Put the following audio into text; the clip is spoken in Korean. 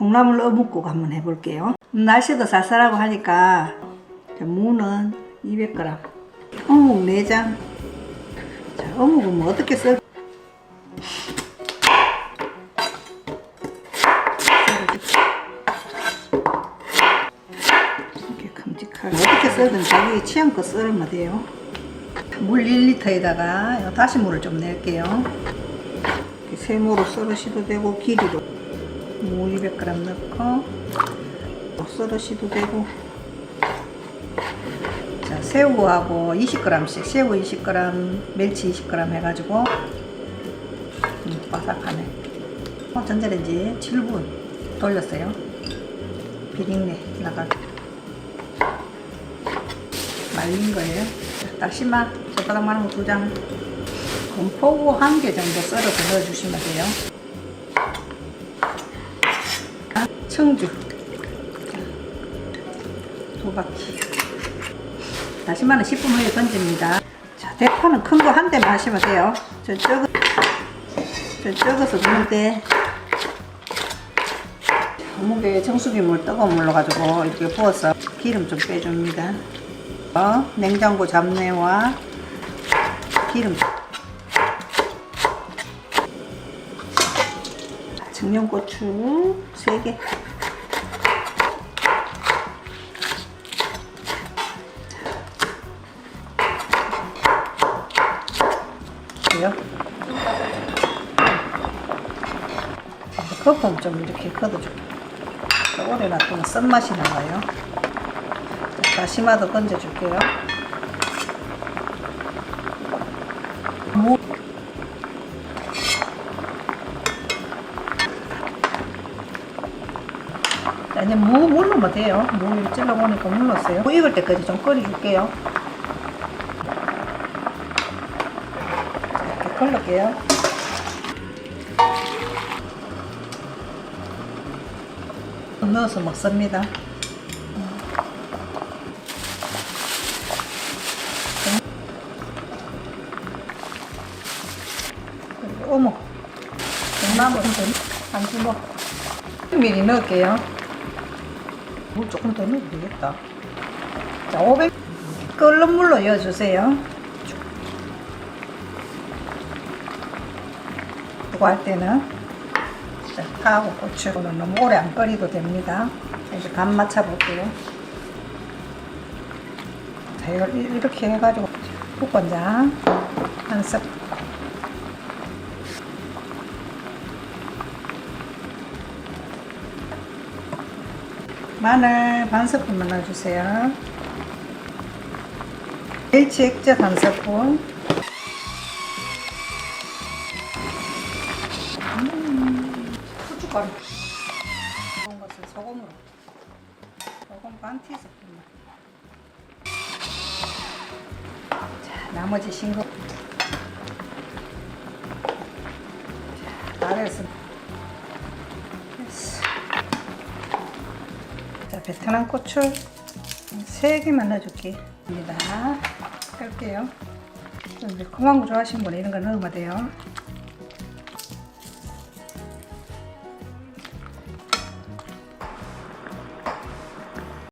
콩나물 어묵국 한번 해볼게요. 날씨도 쌀쌀하고 하니까 자, 무는 200g, 어묵 4장. 자, 어묵은 뭐 어떻게 썰? 이렇게 큼직하게 어떻게 썰든 자기 취향껏 썰으면 돼요. 물 1리터에다가 다시 물을 좀 낼게요. 세모로 썰으셔도 되고 길이로 무 200g 넣고 또 썰으셔도 되고. 자 새우하고 20g씩 새우 20g 멸치 20g 해가지고. 음, 바삭하네. 어, 전자레인지 7분 돌렸어요. 비린내 나가게 말린 거예요. 자, 다시마 젓가락 많은 거 두장. 건포구 한 개 정도 썰어서 넣어주시면 돼요 청주. 자, 두 바퀴 다시마는 10분 후에 던집니다. 자 대파는 큰 거 한 대만 하시면 돼요. 저 적어 저 적어서 넣는데 어묵에 정수기물 뜨거운 물로 가지고 이렇게 부어서 기름 좀 빼줍니다. 어, 냉장고 잡내와 기름 청양고추 3개 돼요. 거품 좀 이렇게 걷어줄게요. 오래 놔두면 썬맛이 나와요. 다시마도 건져줄게요. 무 이제 무 물르면 돼요. 무 찔러보니까 물렀어요. 무 익을 때까지 좀 끓여줄게요. 자, 이렇게 걸를게요. 넣어서 먹습니다. 그리고 어묵, 콩나물 한 주먹 미리 넣을게요. 물 조금 더 넣어도 되겠다. 자, 500 끓는 물로 넣어주세요. 그거 할 때는 자, 파하고 고추는 너무 오래 안 끓여도 됩니다. 자, 이제 간 맞춰 볼게요. 자, 이걸 이- 이렇게 해가지고 국간장 한 습. 마늘 반 스푼만 넣어주세요. 멸치 액젓 한 스푼. 고춧가루. 이런 것을 소금으로. 소금 반 티스푼만. 자, 나머지 싱거. 자, 아래에 베트남 고추 3개만 넣어줄게. 입니다. 끌게요. 좀 매콤한 거 좋아하시는 분은 이런 거 넣으면 돼요.